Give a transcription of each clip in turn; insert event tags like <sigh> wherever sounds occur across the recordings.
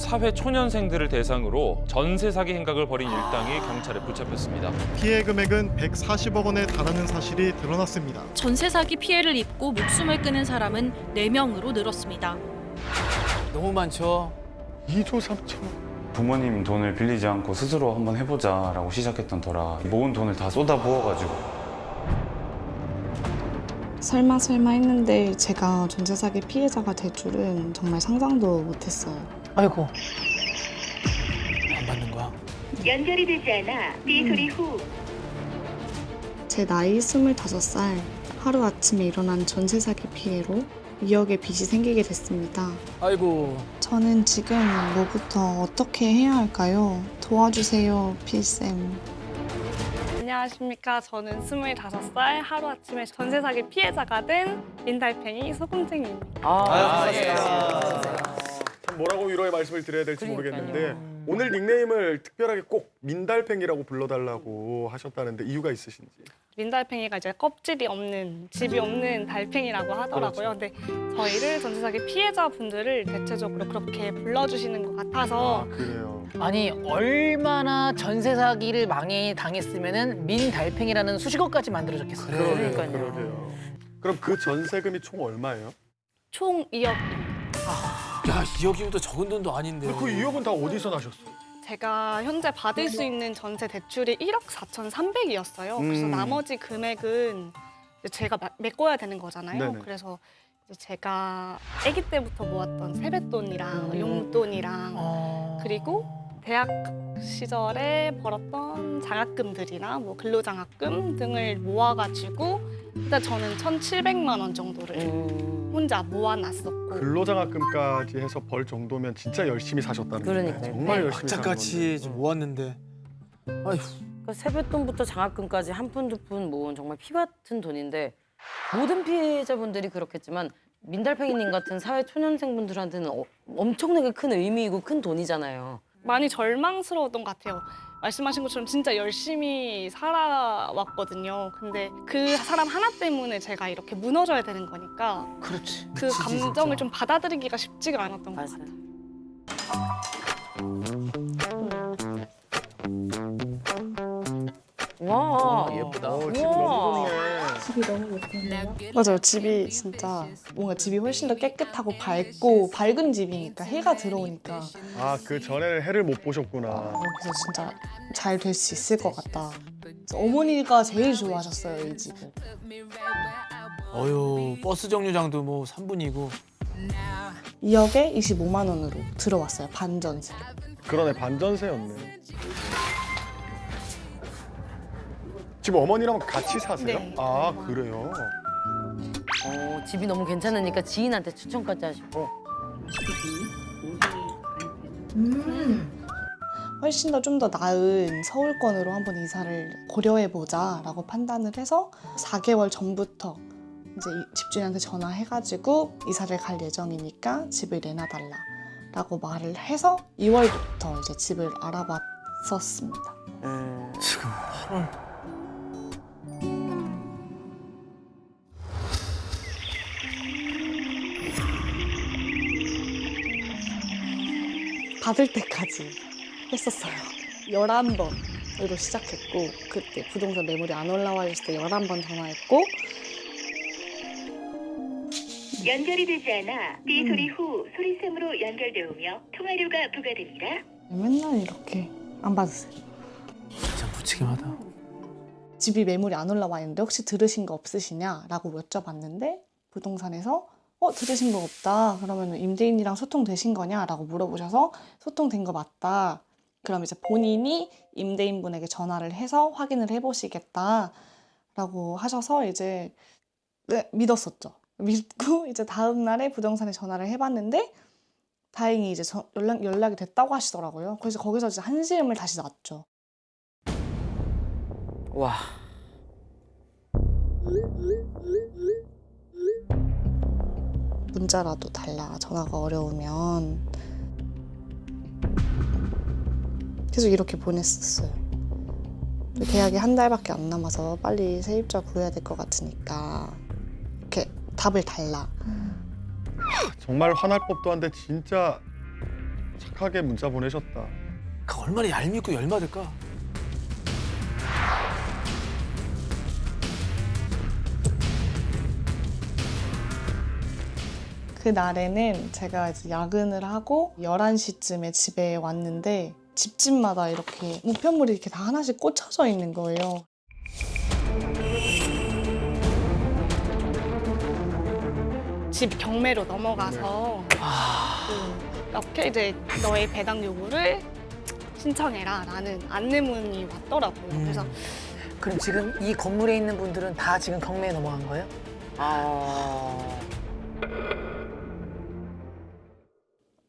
사회 초년생들을 대상으로 전세 사기 행각을 벌인 일당이 경찰에 붙잡혔습니다. 피해 금액은 140억 원에 달하는 사실이 드러났습니다. 전세 사기 피해를 입고 목숨을 끊은 사람은 4명으로 늘었습니다. 너무 많죠. 2조 3천. 부모님 돈을 빌리지 않고 스스로 한번 해보자라고 시작했던 터라 모은 돈을 다 쏟아부어가지고 설마 설마 했는데 제가 전세 사기 피해자가 될 줄은 정말 상상도 못했어요. 아이고. 안 받는 거야. 연결이 되지 않아 삐 소리 후 제 나이 25살 하루 아침에 일어난 전세 사기 피해로 2억의 빚이 생기게 됐습니다. 아이고. 저는 지금 뭐부터 어떻게 해야 할까요? 도와주세요, 필쌤. 안녕하십니까. 저는 25살 하루아침에 전세 사기 피해자가 된 민달팽이 소금쟁이입니다. 아, 예. 참 뭐라고 위로의 말씀을 드려야 될지 모르겠는데 오늘 닉네임을 특별하게 꼭 민달팽이라고 불러달라고 하셨다는데 이유가 있으신지. 민달팽이가 이제 껍질이 없는 집이 없는 달팽이라고 하더라고요. 근데 저희를 전세 사기 피해자분들을 대체적으로 그렇게 불러주시는 것 같아서 아 그래요. 아니 얼마나 전세 사기를 망해 당했으면은 민 달팽이라는 수식어까지 만들어졌겠어요. 그러게요. 그러게요. 그럼 그 전세금이 총 얼마예요? 총 2억. 야, 2억이면 적은 돈도 아닌데. 그 2억은 다 어디서 나셨어요? 제가 현재 받을 수 있는 전세 대출이 1억 4,300이었어요. 그래서 음. 나머지 금액은 이제 제가 마- 메꿔야 되는 거잖아요. 네네. 그래서 이제 제가 아기 때부터 모았던 세뱃돈이랑 음. 용돈이랑 어... 그리고 대학 시절에 벌었던 장학금들이나 뭐 근로장학금 등을 모아가지고 일단 저는 1,700만 원 정도를 혼자 모아놨었고 근로장학금까지 해서 벌 정도면 진짜 열심히 사셨다는 거예요. 그러니까요. 정말 열심히 사는 악착같이 거네요. 좀 모았는데. 아휴. 그 세뱃돈부터 장학금까지 한 푼 두 푼 모은 정말 피 같은 돈인데 모든 피해자분들이 그렇겠지만 민달팽이님 같은 사회 초년생분들한테는 어- 엄청나게 큰 의미이고 큰 돈이잖아요. 많이 절망스러웠던 것 같아요. 말씀하신 것처럼 진짜 열심히 살아왔거든요. 근데 그 사람 하나 때문에 제가 이렇게 무너져야 되는 거니까 그렇지. 그 미치지, 감정을 진짜. 좀 받아들이기가 쉽지가 않았던 것. 같아요. 와, 예쁘다. 어, 집 우와. 너무 좋네. 맞아요. 집이 진짜 뭔가 집이 훨씬 더 깨끗하고 밝고 밝은 집이니까 해가 들어오니까 아, 그 전에는 해를 못 보셨구나. 어, 그래서 진짜 잘 될 수 있을 것 같다. 그래서 어머니가 제일 좋아하셨어요, 이 집을. 어휴, 버스 정류장도 뭐 3분이고. 2억에 25만 원으로 들어왔어요, 반전세. 그러네, 반전세였네. 지금 어머니랑 같이 사세요? 네. 아, 그래요? 어, 집이 너무 괜찮으니까 지인한테 추천까지 하시고. 훨씬 더 좀 더 나은 서울권으로 한번 이사를 고려해보자라고 판단을 해서 4개월 전부터 이제 이 집주인한테 전화해가지고 이사를 갈 예정이니까 집을 내놔달라라고 말을 해서 2월부터 이제 집을 알아봤었습니다. 지금 8월. 받을 때까지 했었어요. 11번으로 시작했고 그때 부동산 매물이 안 올라와 있을 때 11번 전화했고 연결이 되지 않아 삐 소리 후 소리샘으로 연결되오며 통화료가 부과됩니다. 맨날 이렇게 안 받으세요. 진짜 무책임하다. 집이 매물이 안 올라와 있는데 혹시 들으신 거 없으시냐라고 여쭤봤는데 부동산에서 어 들으신 거 없다. 그러면 임대인이랑 소통되신 거냐 라고 물어보셔서 소통된 거 맞다. 그럼 이제 본인이 임대인분에게 전화를 해서 확인을 해보시겠다 라고 하셔서 이제 네, 믿었었죠. 믿고 <laughs> 이제 다음 날에 부동산에 전화를 해봤는데 다행히 이제 저- 연락 연락이 됐다고 하시더라고요. 그래서 거기서 이제 한시름을 다시 놨죠. 와. 문자라도 달라 전화가 어려우면 계속 이렇게 보냈었어요. 계약이 한 달밖에 안 남아서 빨리 세입자 구해야 될 것 같으니까 이렇게 답을 달라. 정말 화날 법도 한데 진짜 착하게 문자 보내셨다. 그 얼마나 얄밉고 열받을까? 그 날에는 제가 이제 야근을 하고 11시쯤에 집에 왔는데 집집마다 이렇게 우편물이 이렇게 다 하나씩 꽂혀져 있는 거예요. 집 경매로 넘어가서 그 이렇게 이제 너의 배당 요구를 신청해라 라는 안내문이 왔더라고요. 그래서 그럼 지금 이 건물에 있는 분들은 다 지금 경매에 넘어간 거예요? 아.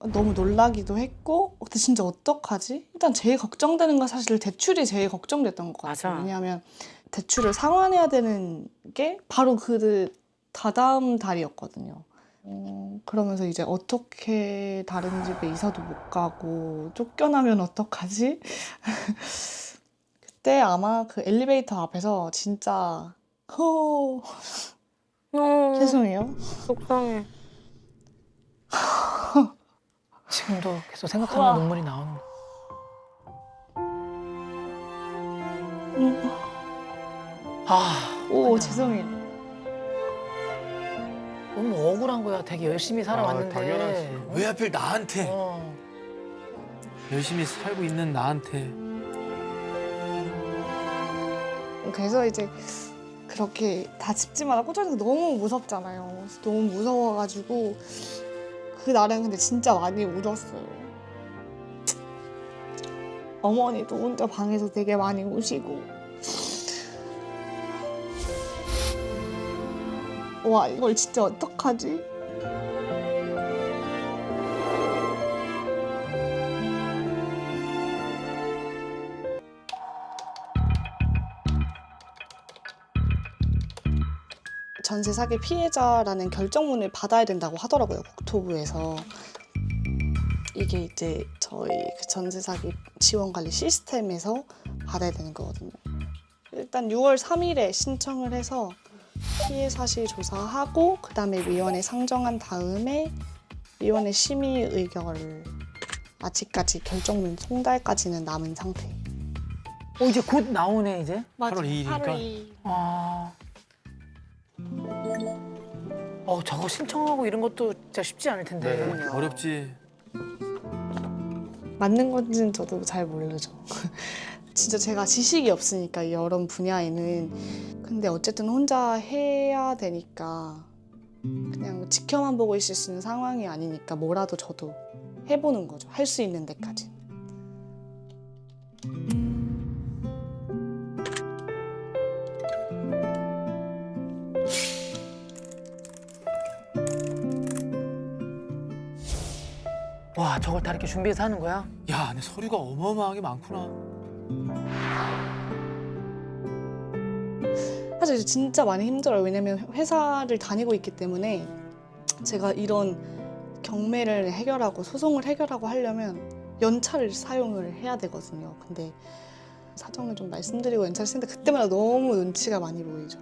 너무 놀라기도 했고 근데 진짜 어떡하지? 일단 제일 걱정되는 건 사실 대출이 제일 걱정됐던 것 같아요. 맞아. 왜냐하면 대출을 상환해야 되는 게 바로 그 다다음 달이었거든요. 어, 그러면서 이제 어떻게 다른 집에 이사도 못 가고 쫓겨나면 어떡하지? <laughs> 그때 아마 그 엘리베이터 앞에서 진짜 호 <laughs> 어, 죄송해요. 속상해. 지금도 계속 생각하면 우와. 눈물이 나오는 거. 음, 아, 오 그냥 죄송해요. 너무 억울한 거야. 되게 열심히 살아왔는데. 아, 당연하지. 어? 왜 하필 나한테 어. 열심히 살고 있는 나한테 그래서 이제 그렇게 다 집집마다 꽂혀있는 게 너무 무섭잖아요. 그래서 너무 무서워가지고 그 날은 근데 진짜 많이 울었어요. 어머니도 혼자 방에서 되게 많이 우시고 와 이걸 진짜 어떡하지? 전세 사기 피해자라는 결정문을 받아야 된다고 하더라고요 국토부에서 이게 이제 저희 그 전세 사기 지원 관리 시스템에서 받아야 되는 거거든요. 일단 6월 3일에 신청을 해서 피해 사실 조사하고 그다음에 위원회 상정한 다음에 위원회 심의 의결 아직까지 결정문 송달까지는 남은 상태. 어, 이제 곧 나오네, 이제. 맞아. 8월 2일 이니까. 8월 2일. 아. 어, 저거 신청하고 이런 것도 진짜 쉽지 않을 텐데. 네. 어렵지. 맞는 건지는 저도 잘 모르죠. <laughs> 진짜 제가 지식이 없으니까 이런 분야에는 근데 어쨌든 혼자 해야 되니까 그냥 지켜만 보고 있을 수 있는 상황이 아니니까 뭐라도 저도 해보는 거죠. 할 수 있는 데까지. 와, 저걸 다 이렇게 준비해서 하는 거야? 야, 근데 서류가 어마어마하게 많구나. 사실 진짜 많이 힘들어요. 왜냐면 회사를 다니고 있기 때문에 제가 이런 경매를 해결하고 소송을 해결하고 하려면 연차를 사용을 해야 되거든요. 근데 사정을 좀 말씀드리고 연차를 쓰는데 그때마다 너무 눈치가 많이 보이죠.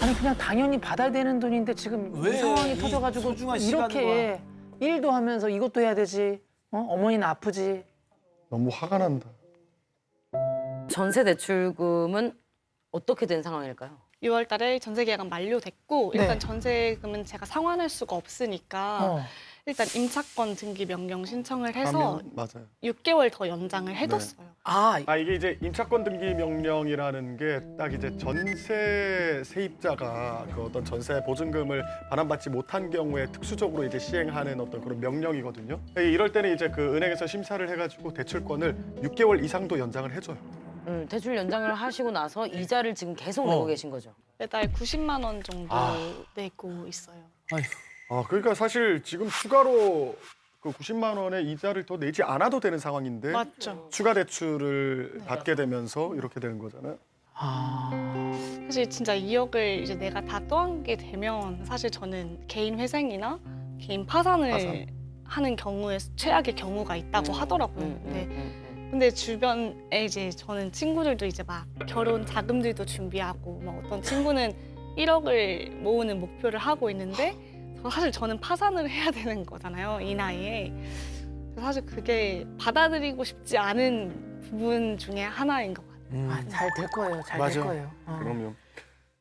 아니, 그냥 당연히 받아야 되는 돈인데 지금 왜? 이 상황이 이 터져가지고 소중한 이렇게 일도 하면서 이것도 해야 되지. 어? 어머니는 아프지. 너무 화가 난다. 전세 대출금은 어떻게 된 상황일까요? 6월 달에 전세 계약은 만료됐고 네. 일단 전세금은 제가 상환할 수가 없으니까 어. 일단 임차권 등기 명령 신청을 해서 하면 맞아요. 6개월 더 연장을 해뒀어요. 아, 아 이게 이제 임차권 등기 명령이라는 게 딱 이제 전세 세입자가 그 어떤 전세 보증금을 반환받지 못한 경우에 특수적으로 이제 시행하는 어떤 그런 명령이거든요. 이럴 때는 이제 그 은행에서 심사를 해가지고 대출권을 6개월 이상도 연장을 해줘요. 음, 대출 연장을 하시고 나서 이자를 지금 계속 어. 내고 계신 거죠. 매달 90만 원 정도 아. 내고 있어요. 아 그러니까 사실 지금 추가로 그 90만 원의 이자를 더 내지 않아도 되는 상황인데 맞죠. 추가 대출을 받게 되면서 이렇게 되는 거잖아요. 아. 사실 진짜 2억을 이제 내가 다 떠안게 되면 사실 저는 개인 회생이나 개인 파산을 파산. 하는 경우에 최악의 경우가 있다고 하더라고요. 음, 근데 음, 음, 근데 주변에 이제 저는 친구들도 이제 막 결혼 자금들도 준비하고 막 어떤 친구는 1억을 모으는 목표를 하고 있는데 저- 사실 저는 파산을 해야 <laughs> 되는 거잖아요 이 나이에 사실 그게 받아들이고 싶지 않은 부분 중에 하나인 것 같아요. 음. 아, 잘 될 거예요. 잘 될 맞아. 거예요. 어. 그럼요.